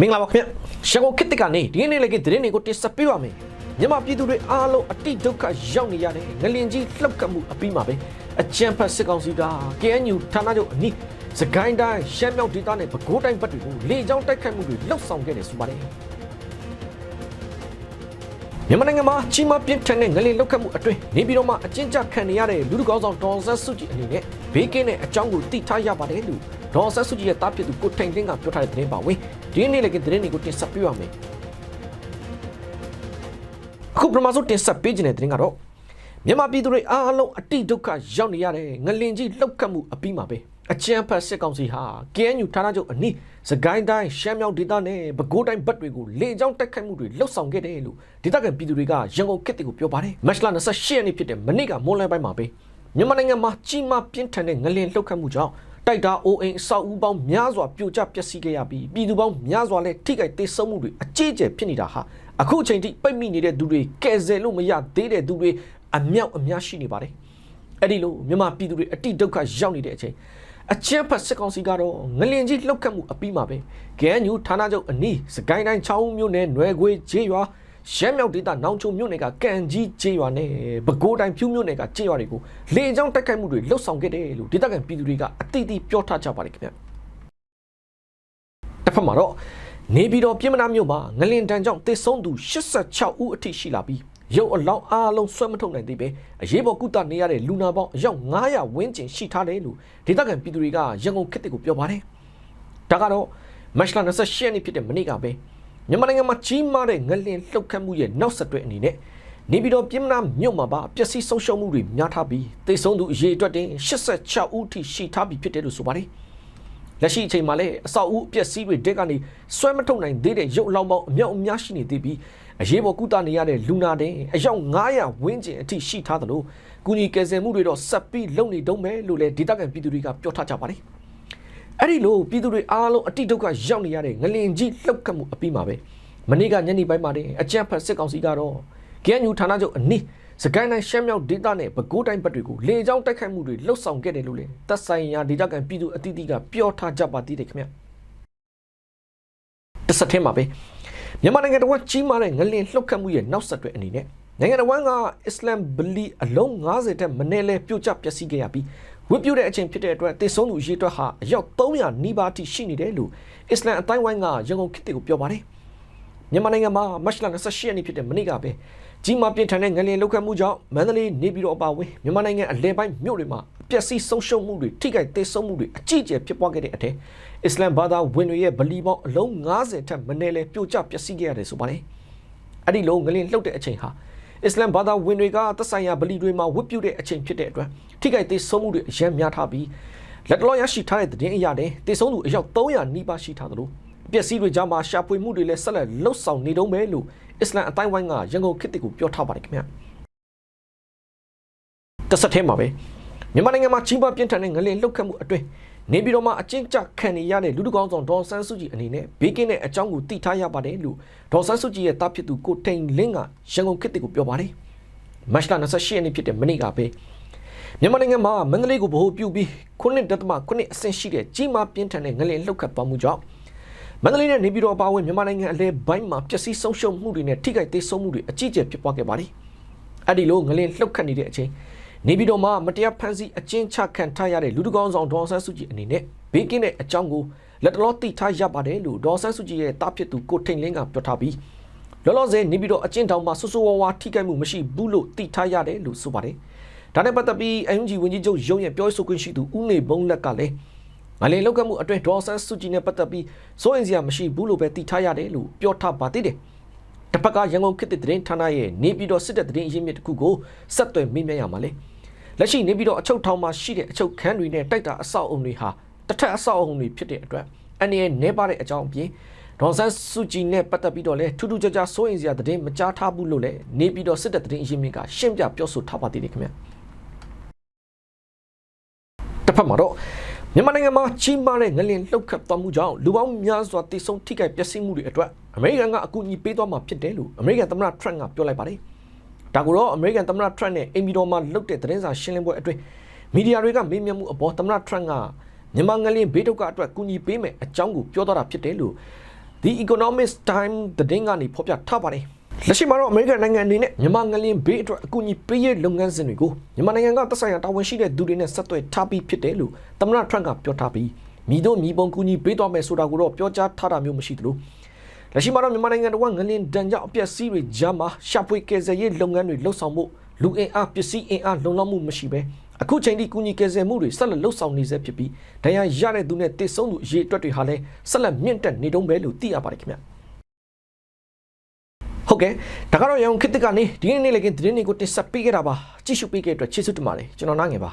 မင်္ဂလာပါခင်ဗျရှန်ကုန်ခေတ်တစ်ကနေဒီနေ့လည်းကသတင်းတွေကိုတင်ဆက်ပေးပါမယ်မြန်မာပြည်သူတွေအားလုံးအတိဒုက္ခရောက်နေရတဲ့ငလင်ကြီးလှုပ်ခတ်မှုအပြီးမှာပဲအကြံဖတ်စစ်ကောင်စီက KNU ဌာနချုပ်အနီးစကိုင်းတိုင်းရှမ်းမြောက်ဒေသနဲ့ပဲခူးတိုင်းဘက်တွေကိုလေကြောင်းတိုက်ခိုက်မှုတွေလှုပ်ဆောင်ခဲ့တယ်ဆိုပါတယ်မြန်မာနိုင်ငံမှာကြီးမားပြင်းထန်တဲ့ငလင်လှုပ်ခတ်မှုအတွင်းနေပြည်တော်မှာအကျဉ်းချခံနေရတဲ့လူလူကောင်းဆောင်ဒေါ်ဆန်းစုကြည်အနေနဲ့ ဘေးကင်းတဲ့အကြောင်းကိုသိထားရပါတယ်လို့ဒေါ်ဆန်းစုကြည်ရဲ့တားဖြစ်သူကိုထိုင်လင်းကပြောထားတဲ့သတင်းပါဝင်ဒီနေ့လည်းကသတင်းတွေကိုတင်ဆက်ပေးပါမယ်အခုပထမဆုံးတင်ဆက်ပေးခြင်းတဲ့သတင်းကတော့မြန်မာပြည်သူတွေအားလုံးအတိဒုက္ခရောက်နေရတဲ့ငလင်ကြီးလှုပ်ခတ်မှုအပြီးမှာပဲအချမ်းဖတ်စစ်ကောင်စီဟာ KNU ဌာနချုပ်အနီးစကိုင်းတိုင်းရှမ်းမြောက်ဒေသနဲ့ပဲခူးတိုင်းဘက်တွေကိုလေကြောင်းတိုက်ခိုက်မှုတွေလှုပ်ဆောင်ခဲ့တယ်လို့ဒေသခံပြည်သူတွေကရန်ကုန်ခေတ်တွေကိုပြောပါတယ်မတ်လ28ရက်နေ့ဖြစ်တဲ့မနေ့ကမွန်းလွဲပိုင်းမှာပဲ မြန်မာနိုင်ငံမှာကြီးမားပြင်းထန်တဲ့ငလင်လှုပ်ခတ်မှုကြောင့်တိုက်တာအိုအိမ်အဆောက်အဦပေါင်းများစွာပြိုကျပျက်စီးခဲ့ရပြီးပြည်သူပေါင်းများစွာလည်းထိခိုက်ဒေဆုံးမှုတွေအကြီးအကျယ်ဖြစ်နေတာဟာအခုအချိန်ထိပိတ်မိနေတဲ့သူတွေကယ်ဆယ်လို့မရသေးတဲ့သူတွေအမြောက်အများရှိနေပါတယ်အဲ့ဒီလိုမြန်မာပြည်သူတွေအတိဒုက္ခရောက်နေတဲ့အချိန်အချမ်းဖတ်စစ်ကောင်စီကတော့ငလင်ကြီးလှုပ်ခတ်မှုအပြီးမှာပဲကဲညူဌာနချုပ်အနီးစကိုင်းတိုင်းချောင်းမြို့နယ်နွယ်ခွေကျေးရွာ ရှမ်းမြောက်ဒေသနောင်ချုံမြို့နယ်ကကန်ကြီးကျေးရွာနဲ့ပဲခူးတိုင်းဖြူမြို့နယ်ကကျေးရွာတွေကိုလေကြောင်းတိုက်ခိုက်မှုတွေလှုပ်ဆောင်ခဲ့တယ်လို့ဒေသခံပြည်သူတွေကအတိအသီးပြောထားကြပါတယ်ခင်ဗျတစ်ဖက်မှာတော့နေပြည်တော်ပြည်မနာမြို့မှာငလင်တန်းကြောင့်တေဆုံးသူ86ဦးအထိရှိလာပြီးရုပ်အလောင်းအားလုံးဆွဲမထုတ်နိုင်သေးပဲအရေးပေါ်ကုသနေရတဲ့လူနာပေါင်းအယောက်900ဝန်းကျင်ရှိထားတယ်လို့ဒေသခံပြည်သူတွေကရန်ကုန်ခေတ်ကိုပြောပါတယ်။ဒါကတော့မတ်လ28ရက်နေ့ဖြစ်တဲ့မနေ့ကပဲ မြန်မာနိုင်ငံမှာကြီးမားတဲ့ငလင်လှုပ်ခတ်မှုရဲ့နောက်ဆက်တွဲအနေနဲ့နေပြည်တော်ပြည်မနာမြို့မှာပါပျက်စီးဆုံးရှုံးမှုတွေများထားပြီးတေဆုံးသူအရေးအတွက်တင်86ဦးထိရှိထားပြီးဖြစ်တယ်လို့ဆိုပါတယ်။လက်ရှိအချိန်မှာလည်းအဆောက်အဦအပျက်စီးတွေတက်ကနေဆွဲမထုတ်နိုင်သေးတဲ့ရုပ်အလောင်းပေါင်းအမြောက်အများရှိနေသေးပြီးအရေးပေါ်ကုသနေရတဲ့လူနာတဲ့အယောက်900ဝန်းကျင်အထိရှိထားသလိုကုညီကယ်ဆယ်မှုတွေတော့ဆက်ပြီးလုပ်နေတုံးပဲလို့လည်းဒေသခံပြည်သူတွေကပြောထားကြပါတယ်။ အဲ့ဒီလိုပြည်သူတွေအားလုံးအတိဒုက္ခရောက်နေရတဲ့ငလင်ကြီးလှုပ်ခတ်မှုအပြီးမှာပဲမနေ့ကညနေပိုင်းမှာတဲ့အကြံဖတ်စစ်ကောင်စီကတော့ KNU ဌာနချုပ်အနီးစကိုင်းတိုင်းရှမ်းမြောက်ဒေသနဲ့ပဲခူးတိုင်းဘက်တွေကိုလေကြောင်းတိုက်ခိုက်မှုတွေလှုပ်ဆောင်ခဲ့တယ်လို့လည်းသက်ဆိုင်ရာဒေသခံပြည်သူအသီးသီးကပြောထားကြပါသေးတယ်ခင်ဗျ။တစ်ဆက်တည်းမှာပဲမြန်မာနိုင်ငံတော်ကကြီးမားတဲ့ငလင်လှုပ်ခတ်မှုရဲ့နောက်ဆက်တွဲအနေနဲ့နိုင်ငံတော်ကအစ္စလမ်ဗလီအလုံး90တက်မနေ့လဲပြုတ်ကျပျက်စီးခဲ့ရပြီး ဝတ်ပြုတဲ့အချိန်ဖြစ်တဲ့အတွက်တေဆုံးသူအရေအတွက်ဟာအယောက်300နီးပါးထိရှိနေတယ်လို့အစ္စလမ်အတိုင်းဝိုင်းကရန်ကုန်ခေတ်ကိုပြောပါတယ်မြန်မာနိုင်ငံမှာမတ်လ28ရက်နေ့ဖြစ်တဲ့မနေ့ကပဲကြီးမားပြင်းထန်တဲ့ငလျင်လောက်ခတ်မှုကြောင့်မန္တလေးနေပြည်တော်အပါအဝင်မြန်မာနိုင်ငံအလဲပိုင်းမြို့တွေမှာပျက်စီးဆုံးရှုံးမှုတွေထိခိုက်ဒေဆုံးမှုတွေအကြီးအကျယ်ဖြစ်ပွားခဲ့တဲ့အထက်အစ္စလမ်ဘာသာဝင်တွေရဲ့ဗလီပေါင်းအလုံး90ထက်မနည်းလဲပြိုကျပျက်စီးခဲ့ရတယ်ဆိုပါတယ်။အဲ့ဒီလိုငလျင်လှုပ်တဲ့အချိန်ဟာအစ္စလမ်ဘာသာဝင်တွေကသက်ဆိုင်ရာဗလီတွေမှာဝတ်ပြုတဲ့အချိန်ဖြစ်တဲ့အတွက် ထိခိုက်ဒေဆုံးမှုတွေအများများထားပြီးလက်တော်ရရှိထားတဲ့သတင်းအရတဲ့ဒေဆုံးသူအယောက်300နီးပါးရှိထားသလိုပျက်စီးတွေကြားမှာရှာဖွေမှုတွေလည်းဆက်လက်လှုပ်ဆောင်နေတုံးပဲလို့အစ္စလမ်အတိုင်းဝိုင်းကရန်ကုန်ခေတ်ကိုပြောထားပါတယ်ခင်ဗျတဆက်ထဲမှာပဲမြန်မာနိုင်ငံမှာကြီးပွားပြင်းထန်တဲ့ငလျင်လှုပ်ခတ်မှုအတွင်းနေပြည်တော်မှာအကျဉ်းချခံနေရတဲ့လူတကောင်းဆောင်ဒေါ်ဆန်းစုကြည်အနေနဲ့ဘေးကင်းတဲ့အကြောင်းကိုသိထားရပါတယ်လို့ဒေါ်ဆန်းစုကြည်ရဲ့တားဖြစ်သူကိုထိန်လင်းကရန်ကုန်ခေတ်ကိုပြောပါတယ်မတ်လ28ရက်နေ့ဖြစ်တဲ့မနေ့ကပဲ မြန်မာနိုင်ငံမှာမန္တလေးကိုဗဟိုပြုပြီး9.9အဆင့်ရှိတဲ့ကြီးမားပြင်းထန်တဲ့ငလျင်လှုပ်ခတ်သွားမှုကြောင့်မန္တလေးနဲ့နေပြည်တော်အပါအဝင်မြန်မာနိုင်ငံအလဲပိုင်းမှာပျက်စီးဆုံးရှုံးမှုတွေနဲ့ထိခိုက်ဒေဆုံးမှုတွေအကြီးအကျယ်ဖြစ်ပွားခဲ့ပါတယ်။အဲ့ဒီလိုငလင်လှုပ်ခတ်နေတဲ့အချိန်နေပြည်တော်မှာမတရားဖမ်းဆီးအကျဉ်းချခံထားရတဲ့လူတကောင်းဆောင်ဒေါ်ဆန်းစုကြည်အနေနဲ့ဘေးကင်းတဲ့အကြောင်းကိုလက်တော်သိထားရပါတယ်လို့ဒေါ်ဆန်းစုကြည်ရဲ့တားဖြစ်သူကိုထိန်လင်းကပြောထားပြီးလောလောဆယ်နေပြည်တော်အကျဉ်းထောင်မှာဆူဆူဝါဝါထိခိုက်မှုမရှိဘူးလို့သိထားရတယ်လို့ဆိုပါတယ်။ ဒါနဲ့ပတ်သက်ပြီးအယုံကြည်ဝန်ကြီးချုပ်ရုံးရဲ့ပြောဆိုခွင့်ရှိသူဦးနေဘုံလက်ကလည်းငလင်လောက်ကမှုအတွင်းဒေါ်ဆန်းစုကြည်နဲ့ပတ်သက်ပြီးစိုးရင်စရာမရှိဘူးလို့ပဲသိထားရတယ်လို့ပြောထားပါသေးတယ်။တစ်ဖက်ကရန်ကုန်ခေတ်သစ်သတင်းဌာနရဲ့နေပြည်တော်စစ်တပ်သတင်းအရင်းမြစ်တစ်ခုကိုဆက်သွယ်မိမြတ်ရမှာလေ။လက်ရှိနေပြည်တော်အချုပ်ထောင်မှာရှိတဲ့အချုပ်ခန်းတွေနဲ့တိုက်တာအဆောက်အုံတွေဟာတစ်ထပ်အဆောက်အုံတွေဖြစ်တဲ့အတွက်အနေနဲ့နေပါတဲ့အကြောင်းအပြင်ဒေါ်ဆန်းစုကြည်နဲ့ပတ်သက်ပြီးတော့လဲထူးထူးခြားခြားစိုးရင်စရာသတင်းမကြားထားဘူးလို့လည်းနေပြည်တော်စစ်တပ်သတင်းအရင်းမြစ်ကရှင်းပြပြောဆိုထားပါသေးတယ်ခင်ဗျ။တစ် ဖက်မှာတော့မြန်မာနိုင်ငံမှာကြီးမားတဲ့ငလျင်လှုပ်ခတ်သွားမှုကြောင့်လူပေါင်းများစွာတိစုံထိခိုက်ပျက်စီးမှုတွေအတွက်အမေရိကန်ကအကူအညီပေးသွားမှာဖြစ်တယ်လို့အမေရိကန်သမ္မတထရန့်ကပြောလိုက်ပါတယ်။ဒါကိုတော့အမေရိကန်သမ္မတထရန့်နဲ့အင်မီတော်မှာလုပ်တဲ့သတင်းစာရှင်းလင်းပွဲအတွင်းမီဒီယာတွေကမေးမြန်းမှုအပေါ်သမ္မတထရန့်ကမြန်မာငလျင်ဘေးဒုက္ခအတွက်ကူညီပေးမယ်အကြောင်းကိုပြောသွားတာဖြစ်တယ်လို့ The Economist Time သတင်းကနေဖော်ပြထားပါတယ် လက်ရှိမှာတော့အမေရိကန်နိုင်ငံအနေနဲ့မြန်မာငလျင်ဘေးအတွက်အကူအညီပေးရေးလုပ်ငန်းစဉ်တွေကိုမြန်မာနိုင်ငံကသက်ဆိုင်ရာတာဝန်ရှိတဲ့သူတွေနဲ့ဆက်သွယ်ထားပြီးဖြစ်တယ်လို့သမ္မတထရန့်ကပြောထားပြီးမိတို့မိဘုံကူညီပေးသွားမယ်ဆိုတာကိုတော့ပြောကြားထားတာမျိုးမရှိသလိုလက်ရှိမှာတော့မြန်မာနိုင်ငံတော်ကငလျင်ဒဏ်ကြောင့်အပျက်စီးတွေကြားမှာရှာဖွေကယ်ဆယ်ရေးလုပ်ငန်းတွေလှုပ်ဆောင်မှုလူအင်အားပစ္စည်းအင်အားလုံလောက်မှုမရှိဘဲအခုချိန်ထိကူညီကယ်ဆယ်မှုတွေဆက်လက်လှုပ်ဆောင်နေဆဲဖြစ်ပြီးဒဏ်ရာရတဲ့သူနဲ့တည်ဆုံသူအရေးအတွက်တွေဟာလည်းဆက်လက်မြင့်တက်နေတုန်းပဲလို့သိရပါတယ်ခင်ဗျ ဟုတ်ကဲ့ဒါကတော့ရန်ကုန်ခေတ်သစ်ကနေဒီနေ့နေ့လည်းကသတင်းတွေကိုတင်ဆက်ပေးခဲ့တာပါကြည့်ရှုပေးခဲ့တဲ့အတွက်ကျေးဇူးတင်ပါတယ်ကျွန်တော်နားငယ်ပါ